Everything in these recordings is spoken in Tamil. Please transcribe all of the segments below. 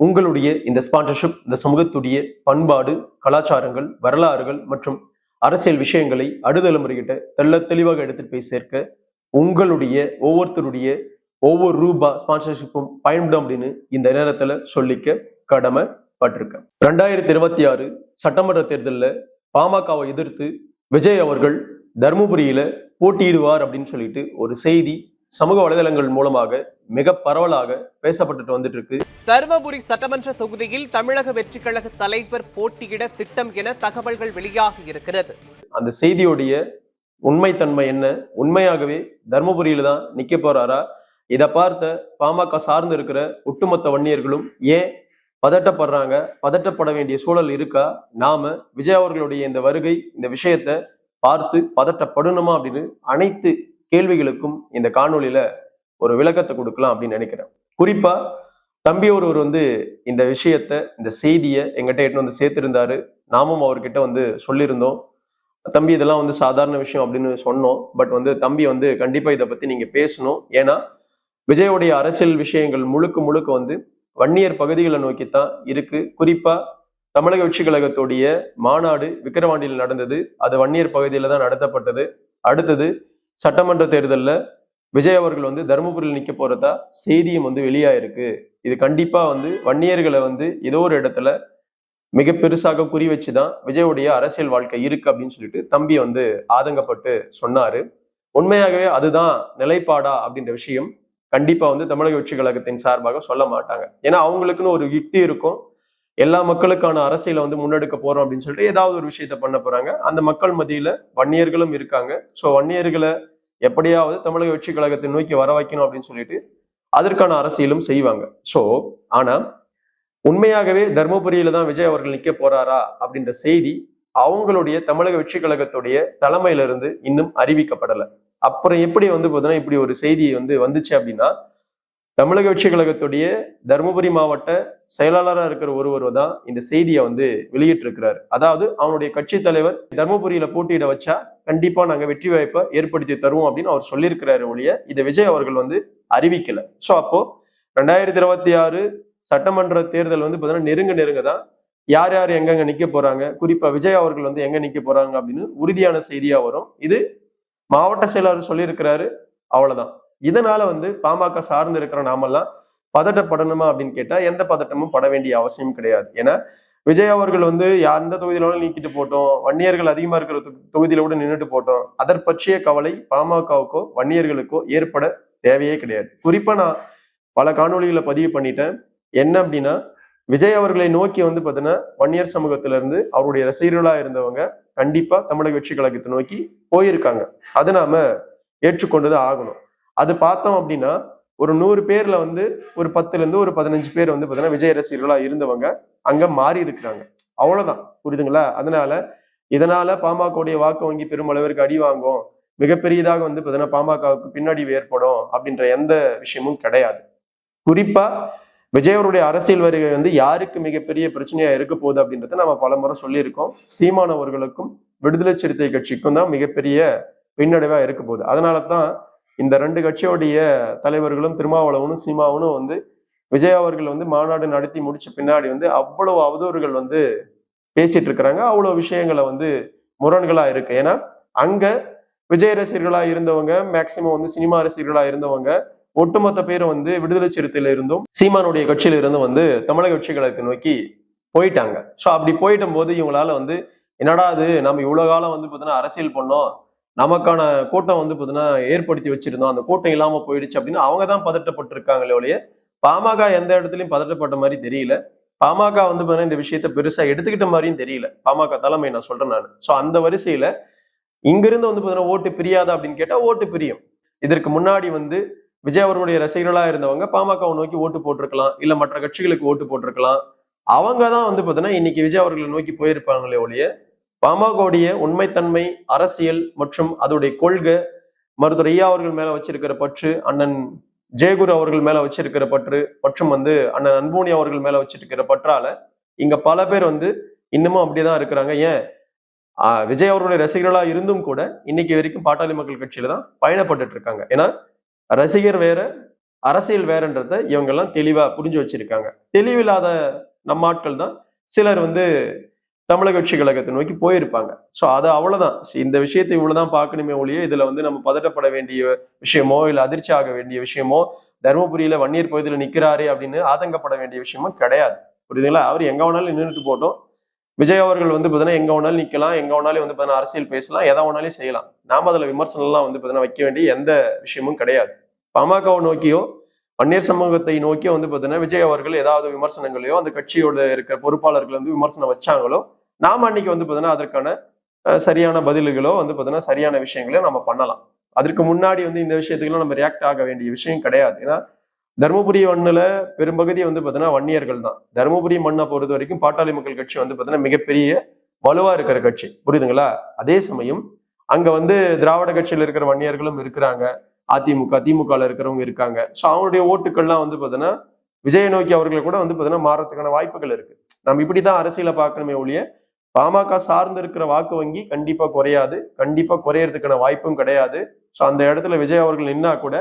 உங்களுடைய இந்த ஸ்பான்சர்ஷிப் இந்த சமூகத்துடைய பண்பாடு கலாச்சாரங்கள் வரலாறுகள் மற்றும் அரசியல் விஷயங்களை அடுதலைமுறைகிட்ட தெள்ள தெளிவாக எடுத்துட்டு போய் சேர்க்க உங்களுடைய ஒவ்வொருத்தருடைய ஒவ்வொரு ரூபா ஸ்பான்சர்ஷிப்பும் பயன்படும் அப்படின்னு இந்த நேரத்துல சொல்லிக்க கடமைப்பட்டிருக்கேன். ரெண்டாயிரத்தி இருபத்தி ஆறு சட்டமன்ற தேர்தலில் பாமகவை எதிர்த்து விஜய் அவர்கள் தருமபுரியில போட்டியிடுவார் அப்படின்னு சொல்லிட்டு ஒரு செய்தி சமூக வலைதளங்கள் மூலமாக மிக பரவலாக பேசப்பட்டுட்டு வந்துட்டு இருக்கு தருமபுரி சட்டமன்ற தொகுதியில் தமிழக வெற்றிக் கழக தலைவர் போட்டியிட திட்டம் என தகவல்கள் வெளியாகி இருக்கிறது. அந்த செய்தியுடைய உண்மைத்தன்மை என்ன? உண்மையாகவே தர்மபுரியில தான் நிக்க போறாரா? இதை பார்த்த பாமக சார்ந்து இருக்கிற ஒட்டுமொத்த வன்னியர்களும் ஏன் பதட்டப்படுறாங்க? பதட்டப்பட வேண்டிய சூழல் இருக்கா? நாம விஜய் அவர்களுடைய இந்த வருகை இந்த விஷயத்த பார்த்து பதட்டப்படணுமா அப்படின்னு அனைத்து கேள்விகளுக்கும் இந்த காணொலியில ஒரு விளக்கத்தை கொடுக்கலாம் அப்படின்னு நினைக்கிறேன். குறிப்பா தம்பி ஒருவர் வந்து இந்த விஷயத்த இந்த செய்தியை எங்கிட்ட எட்டு வந்து சேர்த்திருந்தாரு. நாமும் அவர்கிட்ட வந்து சொல்லியிருந்தோம். தம்பி இதெல்லாம் வந்து சாதாரண விஷயம் அப்படின்னு சொன்னோம். பட் வந்து தம்பி வந்து கண்டிப்பா இதை பத்தி நீங்க பேசணும். ஏன்னா விஜயோடைய அரசியல் விஷயங்கள் முழுக்க முழுக்க வந்து வன்னியர் பகுதிகளை நோக்கித்தான் இருக்கு. குறிப்பா தமிழக உச்சி கழகத்துடைய மாநாடு விக்கிரவாண்டியில் நடந்தது. அது வன்னியர் பகுதியில தான் நடத்தப்பட்டது. அடுத்தது சட்டமன்ற தேர்தலில் விஜய் அவர்கள் வந்து தருமபுரியில் நிற்க போறதா செய்தியும் வந்து வெளியாயிருக்கு. இது கண்டிப்பாக வந்து வன்னியர்களை வந்து ஏதோ ஒரு இடத்துல மிக பெருசாக குறி வச்சு தான் விஜயோடைய அரசியல் வாழ்க்கை இருக்கு அப்படின்னு சொல்லிட்டு தம்பி வந்து ஆதங்கப்பட்டு சொன்னாரு. உண்மையாகவே அதுதான் நிலைப்பாடா அப்படின்ற விஷயம் கண்டிப்பா வந்து தமிழக வெற்றி கழகத்தின் சார்பாக சொல்ல மாட்டாங்க. ஏன்னா அவங்களுக்குன்னு ஒரு யுக்தி இருக்கும். எல்லா மக்களுக்கான அரசியலை வந்து முன்னெடுக்க போறோம் அப்படின்னு சொல்லிட்டு ஏதாவது ஒரு விஷயத்த பண்ண போறாங்க. அந்த மக்கள் மத்தியில வன்னியர்களும் இருக்காங்க. ஸோ வன்னியர்களை எப்படியாவது தமிழக வெற்றி கழகத்தை நோக்கி வர வைக்கணும் அப்படின்னு சொல்லிட்டு அதற்கான அரசியலும் செய்வாங்க. ஸோ ஆனா உண்மையாகவே தர்மபுரியில தான் விஜய் அவர்கள் நிக்க போறாரா அப்படின்ற செய்தி அவங்களுடைய தமிழக வெற்றி கழகத்துடைய தலைமையில இருந்து இன்னும் அறிவிக்கப்படலை. அப்புறம் எப்படி வந்து பார்த்தீங்கன்னா இப்படி ஒரு செய்தி வந்து வந்துச்சு அப்படின்னா தமிழக வெற்றி கழகத்துடைய தருமபுரி மாவட்ட செயலாளராக இருக்கிற ஒருவர் தான் இந்த செய்தியை வந்து வெளியிட்டிருக்கிறார். அதாவது அவனுடைய கட்சி தலைவர் தருமபுரியில போட்டியிட வச்சா கண்டிப்பா நாங்க வெற்றி வாய்ப்பை ஏற்படுத்தி தருவோம் அப்படின்னு அவர் சொல்லியிருக்கிறாரு ஒழிய இதை விஜய் அவர்கள் வந்து அறிவிக்கல. ஸோ அப்போ ரெண்டாயிரத்தி இருபத்தி ஆறு சட்டமன்ற தேர்தல் வந்து பார்த்தீங்கன்னா நெருங்க நெருங்க தான் யார் யார் எங்கெங்க நிக்க போறாங்க குறிப்பா விஜய் அவர்கள் வந்து எங்க நிக்க போறாங்க அப்படின்னு உறுதியான செய்தியா வரும். இது மாவட்ட செயலாளர் சொல்லியிருக்கிறாரு அவ்வளவுதான். இதனால வந்து பாமக சார்ந்து இருக்கிற நாமெல்லாம் பதட்டப்படணுமா அப்படின்னு கேட்டா எந்த பதட்டமும் பட வேண்டிய அவசியம் கிடையாது. ஏன்னா விஜய் அவர்கள் வந்து எந்த தொகுதியில நீக்கிட்டு போட்டோம் வன்னியர்கள் அதிகமா இருக்கிற தொகுதியில கூட நின்றுட்டு போட்டோம். அதற் பற்றிய கவலை பாமகவுக்கோ வன்னியர்களுக்கோ ஏற்பட தேவையே கிடையாது. குறிப்பா நான் பல காணொலிகளை பதிவு பண்ணிட்டேன். என்ன அப்படின்னா விஜய் அவர்களை நோக்கி வந்து பார்த்தீங்கன்னா வன்னியர் சமூகத்துல இருந்து அவருடைய ரசிகர்களா இருந்தவங்க கண்டிப்பா தமிழக வெற்றி கழகத்தை நோக்கி போயிருக்காங்க. அதை நாம ஏற்றுக்கொண்டுதான் ஆகணும். அது பார்த்தோம் அப்படின்னா ஒரு நூறு பேர்ல வந்து ஒரு பத்துல இருந்து ஒரு பதினஞ்சு பேர் வந்து பார்த்தீங்கன்னா விஜய் ரசிகர்களா இருந்தவங்க அங்க மாறி இருக்கிறாங்க. அவ்வளவுதான். புரியுதுங்களா? அதனால இதனால பாமகவுடைய வாக்கு வங்கி பெருமளவிற்கு அடி வாங்கும். மிகப்பெரியதாக வந்து பார்த்தீங்கன்னா பாமகவுக்கு பின்னடைவு ஏற்படும் அப்படின்ற எந்த விஷயமும் கிடையாது. குறிப்பா விஜயவருடைய அரசியல் வருகை வந்து யாருக்கு மிகப்பெரிய பிரச்சனையா இருக்க போகுது அப்படின்றத நம்ம பலமுறை சொல்லியிருக்கோம். சீமானவர்களுக்கும் விடுதலை சிறுத்தை கட்சிக்கும் தான் மிகப்பெரிய பின்னடைவா இருக்க போகுது. அதனால தான் இந்த ரெண்டு கட்சியோடைய தலைவர்களும் திருமாவளவனும் சீமாவனும் வந்து விஜய் அவர்கள் வந்து மாநாடு நடத்தி முடிச்ச பின்னாடி வந்து அவ்வளவு அவதூறுகள் வந்து பேசிட்டு இருக்கிறாங்க. அவ்வளவு விஷயங்களை வந்து முரண்களா இருக்கு. ஏன்னா அங்க விஜய் ரசிகர்களா இருந்தவங்க மேக்சிமம் வந்து சினிமா ரசிகர்களா இருந்தவங்க ஒட்டுமொத்த பேரும் வந்து விடுதலை சிறுத்தையில இருந்தும் சீமானுடைய கட்சியில இருந்து வந்து தமிழக கட்சிகளுக்கு நோக்கி போயிட்டாங்க. ஸோ அப்படி போயிட்ட போது இவங்களால வந்து என்னடா அது நம்ம இவ்வளவு காலம் வந்து பார்த்தீங்கன்னா அரசியல் பண்ணோம். நமக்கான கூட்டம் வந்து பார்த்தீங்கன்னா ஏற்படுத்தி வச்சிருந்தோம். அந்த கூட்டம் இல்லாமல் போயிடுச்சு அப்படின்னு அவங்க தான் பதட்டப்பட்டிருக்காங்களே ஒழிய பாமக எந்த இடத்துலையும் பதட்டப்பட்ட மாதிரி தெரியல. பாமக வந்து பார்த்தீங்கன்னா இந்த விஷயத்த பெருசாக எடுத்துக்கிட்ட மாதிரியும் தெரியல. பாமக தலைமை நான் சொல்றேன் நான். ஸோ அந்த வரிசையில இங்கிருந்து வந்து பார்த்தீங்கன்னா ஓட்டு பிரியாதா அப்படின்னு கேட்டால் ஓட்டு பிரியும். இதற்கு முன்னாடி வந்து விஜய் அவர்களுடைய ரசிகர்களாக இருந்தவங்க பாமகவை நோக்கி ஓட்டு போட்டிருக்கலாம். இல்லை மற்ற கட்சிகளுக்கு ஓட்டு போட்டிருக்கலாம். அவங்க தான் வந்து பார்த்தீங்கன்னா இன்னைக்கு விஜய் அவர்களை நோக்கி போயிருப்பாங்களே ஒழிய பாமகவுடைய உண்மைத்தன்மை அரசியல் மற்றும் அதோடைய கொள்கை மருத்துவர் ஐயா அவர்கள் மேல வச்சிருக்கிற பற்று அண்ணன் ஜெயகுரு அவர்கள் மேல வச்சிருக்கிற பற்று மற்றும் வந்து அண்ணன் அன்போனி அவர்கள் மேல வச்சிருக்கிற பற்றால இங்க பல பேர் வந்து இன்னமும் அப்படியேதான் இருக்கிறாங்க. ஏன்? ஆஹ் விஜய் அவர்களுடைய ரசிகர்களா இருந்தும் கூட இன்னைக்கு வரைக்கும் பாட்டாளி மக்கள் கட்சியில தான் பயணப்பட்டுட்டு இருக்காங்க. ஏன்னா ரசிகர் வேற அரசியல் வேறன்றத இவங்க எல்லாம் தெளிவா புரிஞ்சு வச்சிருக்காங்க. தெளிவில்லாத நம்ம ஆட்கள் தான் சிலர் வந்து தமிழக கட்சி கழகத்தை நோக்கி போயிருப்பாங்க. ஸோ அது அவ்வளவுதான். இந்த விஷயத்தை இவ்வளவுதான் பார்க்கணுமே ஒழிய இதுல வந்து நம்ம பதட்டப்பட வேண்டிய விஷயமோ இல்லை அதிர்ச்சி ஆக வேண்டிய விஷயமோ தருமபுரியில வன்னியர் பகுதியில் நிக்கிறாரே அப்படின்னு ஆதங்கப்பட வேண்டிய விஷயமும் கிடையாது. புரியுதுங்களா? அவர் எங்க வேணாலும் நின்றுட்டு போட்டோம் விஜய் அவர்கள் வந்து பார்த்தீங்கன்னா எங்க வேணாலும் நிக்கலாம் எங்க வேணாலும் வந்து பார்த்தீங்கன்னா அரசியல் பேசலாம் எதை வேணாலும் செய்யலாம். நாம அதுல விமர்சனம்லாம் வந்து பார்த்தீங்கன்னா வைக்க வேண்டிய எந்த விஷயமும் கிடையாது. பாமகவை நோக்கியோ வன்னியர் சமூகத்தை நோக்கியோ வந்து பார்த்தீங்கன்னா விஜய் அவர்கள் ஏதாவது விமர்சனங்களையோ அந்த கட்சியோட இருக்கிற பொறுப்பாளர்கள் வந்து விமர்சனம் வச்சாங்களோ நாம அன்னைக்கு வந்து பார்த்தீங்கன்னா அதற்கான சரியான பதில்களோ வந்து பார்த்தீங்கன்னா சரியான விஷயங்களையோ நம்ம பண்ணலாம். அதற்கு முன்னாடி வந்து இந்த விஷயத்துக்கெல்லாம் நம்ம ரியாக்ட் ஆக வேண்டிய விஷயம் கிடையாது. ஏன்னா தருமபுரி மண்ணில் பெரும்பகுதி வந்து பார்த்தீங்கன்னா வன்னியர்கள் தான். தருமபுரி மண்ணை பொறுத்த வரைக்கும் பாட்டாளி மக்கள் கட்சி வந்து பார்த்தீங்கன்னா மிகப்பெரிய வலுவா இருக்கிற கட்சி. புரியுதுங்களா? அதே சமயம் அங்க வந்து திராவிட கட்சியில் இருக்கிற வன்னியர்களும் இருக்கிறாங்க. அதிமுக திமுகல இருக்கிறவங்க இருக்காங்க. ஸோ அவங்களுடைய ஓட்டுக்கள்லாம் வந்து பார்த்தீங்கன்னா விஜய நோக்கி அவர்களை கூட வந்து பார்த்தீங்கன்னா மாறத்துக்கான வாய்ப்புகள் இருக்கு. நம்ம இப்படிதான் அரசியலை பார்க்கணுமே ஒழிய பாமக சார்ந்து இருக்கிற வாக்கு வங்கி கண்டிப்பா குறையாது. கண்டிப்பா குறையறதுக்கான வாய்ப்பும் கிடையாது. ஸோ அந்த இடத்துல விஜய் அவர்கள் நின்னா கூட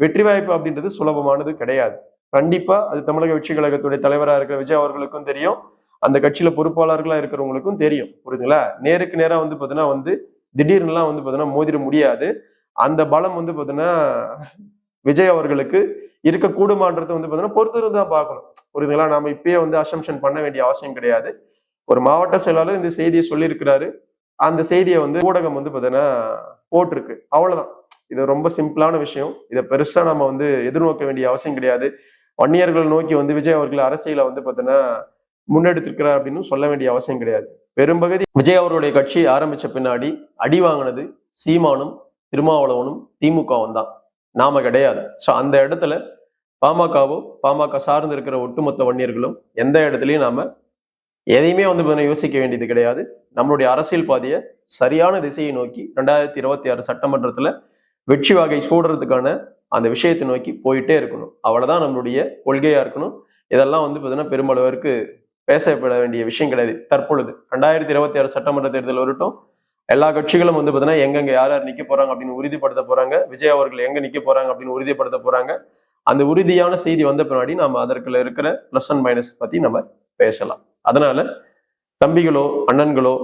வெற்றி வாய்ப்பு அப்படின்றது சுலபமானது கிடையாது. கண்டிப்பா அது தமிழக வெற்றி கழகத்துடைய தலைவராக இருக்கிற விஜய் அவர்களுக்கும் தெரியும். அந்த கட்சியில பொறுப்பாளர்களா இருக்கிறவங்களுக்கும் தெரியும். புரியுதுங்களா? நேருக்கு நேராக வந்து பாத்தீங்கன்னா வந்து திடீர்னுலாம் வந்து பாத்தீங்கன்னா மோதிட முடியாது. அந்த பலம் வந்து பாத்தீங்கன்னா விஜய் அவர்களுக்கு இருக்க கூடுமான்றதை வந்து பாத்தீங்கன்னா பொறுத்திருந்து தான் பார்க்கணும். புரியுதுங்களா? நாம இப்பயே வந்து அசம்ஷன் பண்ண வேண்டிய அவசியம் கிடையாது. ஒரு மாவட்ட செயலாளர் இந்த செய்தியை சொல்லியிருக்கிறாரு. அந்த செய்தியை வந்து ஊடகம் வந்து பார்த்தீங்கன்னா போட்டிருக்கு. அவ்வளோதான் இது ரொம்ப சிம்பிளான விஷயம். இதை பெருசாக நம்ம வந்து எதிர்நோக்க வேண்டிய அவசியம் கிடையாது. வன்னியர்கள் நோக்கி வந்து விஜய் அவர்கள் அரசியலை வந்து பார்த்தீங்கன்னா முன்னெடுத்திருக்கிறார் அப்படின்னு சொல்ல வேண்டிய அவசியம் கிடையாது. பெரும்பகுதி விஜய் அவர்களுடைய கட்சி ஆரம்பித்த பின்னாடி அடி வாங்கினது சீமானும் திருமாவளவனும் திமுகவும் தான். நாம கிடையாது. ஸோ அந்த இடத்துல பாமகவோ பாமக சார்ந்து இருக்கிற ஒட்டுமொத்த வன்னியர்களும் எந்த இடத்துலையும் நாம எதையுமே வந்து பார்த்தீங்கன்னா யோசிக்க வேண்டியது கிடையாது. நம்மளுடைய அரசியல் பாதையை சரியான திசையை நோக்கி ரெண்டாயிரத்தி இருபத்தி ஆறு சட்டமன்றத்துல வெற்றி வகை சூடுறதுக்கான அந்த விஷயத்தை நோக்கி போயிட்டே இருக்கணும். அவ்வளவுதான் நம்மளுடைய கொள்கையா இருக்கணும். இதெல்லாம் வந்து பார்த்தீங்கன்னா பெருமளவிற்கு பேசப்பட வேண்டிய விஷயம் கிடையாது. தற்பொழுது ரெண்டாயிரத்தி இருபத்தி ஆறு சட்டமன்ற தேர்தல் வரட்டும். எல்லா கட்சிகளும் வந்து பார்த்தீங்கன்னா எங்கெங்க யார் யார் நிக்க போறாங்க அப்படின்னு உறுதிப்படுத்த போறாங்க. விஜய் அவர்கள் எங்க நிக்க போறாங்க அப்படின்னு உறுதிப்படுத்த போறாங்க. அந்த உறுதியான செய்தி வந்த பின்னாடி நாம அதற்குள்ள இருக்கிற ப்ளஸ் அண்ட் மைனஸ் பத்தி நம்ம பேசலாம். அதனால தம்பிகளோ அண்ணன்களோ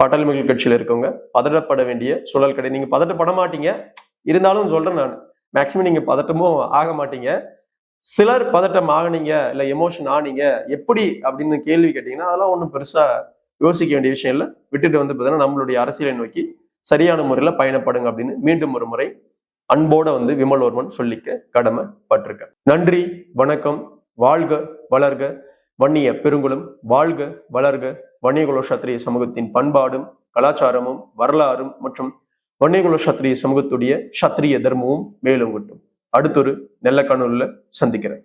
பாட்டாளி கட்சியில் இருக்கவங்க பதட்டப்பட வேண்டிய சூழல் கிடையாது. நீங்க பதட்டப்பட மாட்டீங்க. இருந்தாலும் சொல்றேன் நான். மேக்சிமம் நீங்க பதட்டமும் ஆக மாட்டீங்க. சிலர் பதட்டம் ஆகினீங்க இல்ல எமோஷன் ஆனீங்க எப்படி அப்படின்னு கேள்வி கேட்டீங்கன்னா அதெல்லாம் ஒன்றும் பெருசா யோசிக்க வேண்டிய விஷயம் இல்லை. விட்டுட்டு வந்து பார்த்தீங்கன்னா நம்மளுடைய அரசியலை நோக்கி சரியான முறையில் பயணப்படுங்க அப்படின்னு மீண்டும் ஒரு முறை அன்போட வந்து விமல் ஒருவன் சொல்லிக்க கடமைப்பட்டிருக்க நன்றி வணக்கம் வாழ்க வளர்க. வன்னிய பெருங்குளம் வாழ்க வளர்க வன்னியகுல சத்திரிய சமூகத்தின் பண்பாடும் கலாச்சாரமும் வரலாறும் மற்றும் வன்னியகுல சத்திரிய சமூகத்துடைய சத்திரிய தர்மமும் மேலும் கொட்டும். அடுத்தொரு நெல்லக்கணூர்ல சந்திக்கிறேன்.